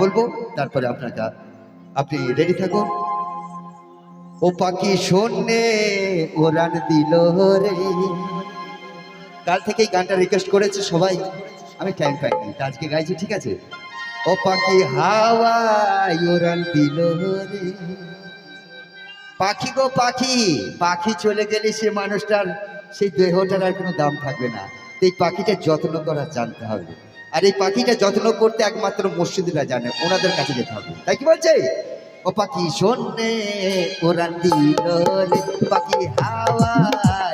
বলব, তারপরে আপনাকে, আপনি রেডি থাকুন। ও পাখি শোনে ওরান দিল রে। কাল থেকে গানটা রিকোয়েস্ট করেছে সবাই। আমি টাইম পাইনি আজকে গাইছি, ঠিক আছে? ও পাখি হাওয়ায় ওরান দিল রে। পাখি গো পাখি পাখি চলে গেলে সে মানুষটার, সেই দেহটার আর কোনো দাম থাকবে না। এই পাখিটা যত্ন করা জানতে হবে। আর এই পাখিটা যত্ন করতে একমাত্র মসজিদরা জানে, ওনাদের কাছে যেতে হবে। তাই কি বলছে? ও পাখি শোনে, ওরা দিল পাখি হাওয়ায়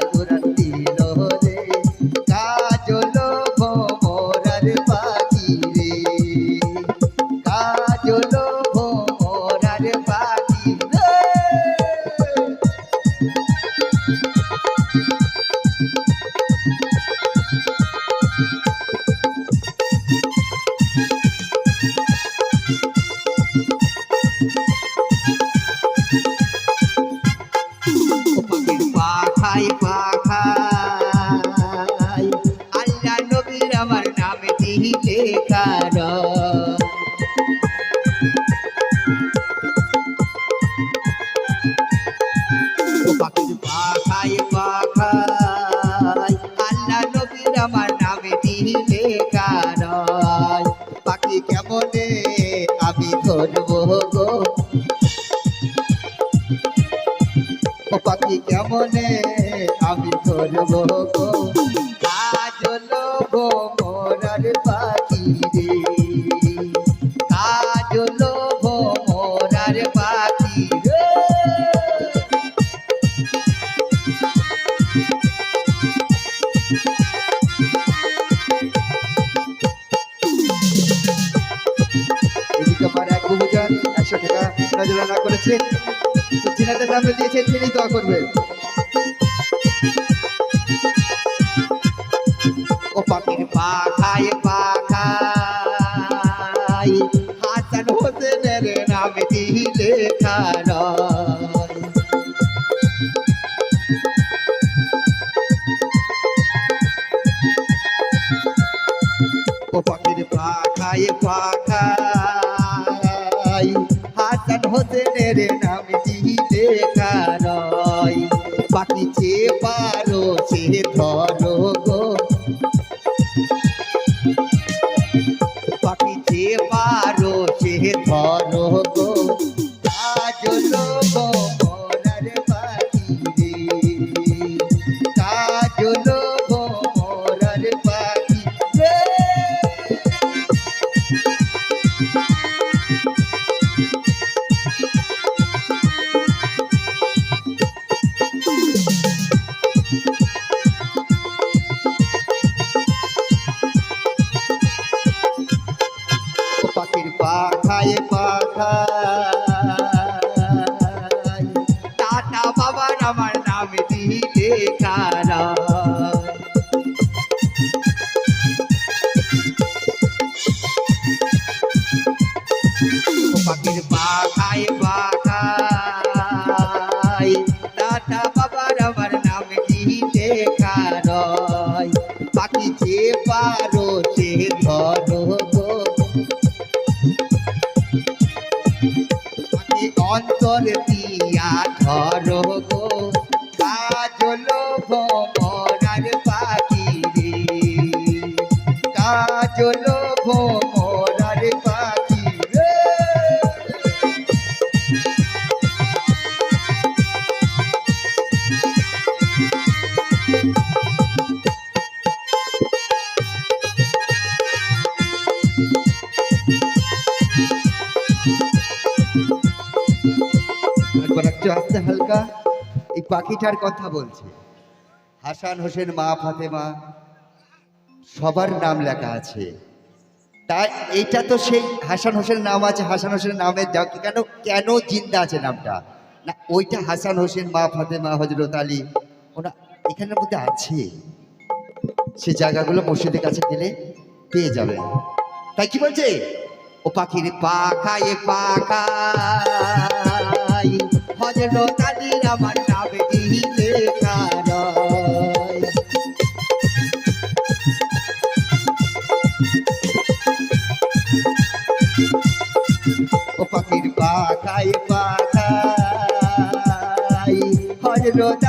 পাখাই পাখাই কেমনে আমি ধরবো গো। কাজল গো পাখি রে। কাজল গো পাখি রে। এদিকে আমার দিয়েছেন তিনি দোয়া করবেন। ও পাখির পাখায় পাখায় হাসান হোসেনের নামে দিলে খারায় ও পাখির পাখায় পাখায় হাসান হোসেনের নাম পারো সে ধরো পাখায় টাটা বাবার আমার নাম দিলে কারা? পাখির পাখায় পাখায়, টাটা বাবার আমার নাম দিলে কারয় পাখি যে পারো সে দিয়া একটু আস্তে হালকা, এই পাখিটার কথা বলছে। হাসান হোসেন মা ফাতেমা, সবার নাম লেখা আছে। তাই এইটা তো সেই হাসান হোসেনের নাম আছে, হাসান হোসেনের নামের কি? কেন কেন জিন্দা আছে নামটা? না, ওইটা হাসান হোসেন, মা ফাতেমা হজরত আলী, ওনা এখানের মধ্যে আছে। সে জায়গাগুলো মসজিদের কাছে গেলে পেয়ে যাবে। তাই কি বলছে? ও পাখির পাখায় পাখায় হজরত আলীর আমার নামে কারয়। ও পাখির পাখায় পাখায় হজরত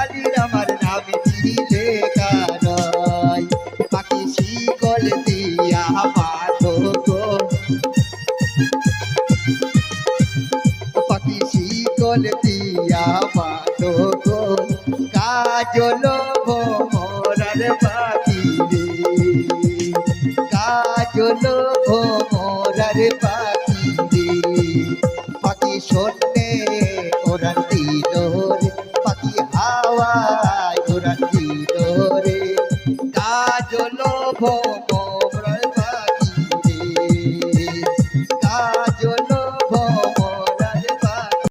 কাজল দিয়া বাঁধো গো। কাজল ভোমরার পাখি রে। কাজল ভোমরার পাখি রে। পাখি শোনে ওরান দিল রে পাখি হাওয়ায় ওরান দিল কাজল ভোমরা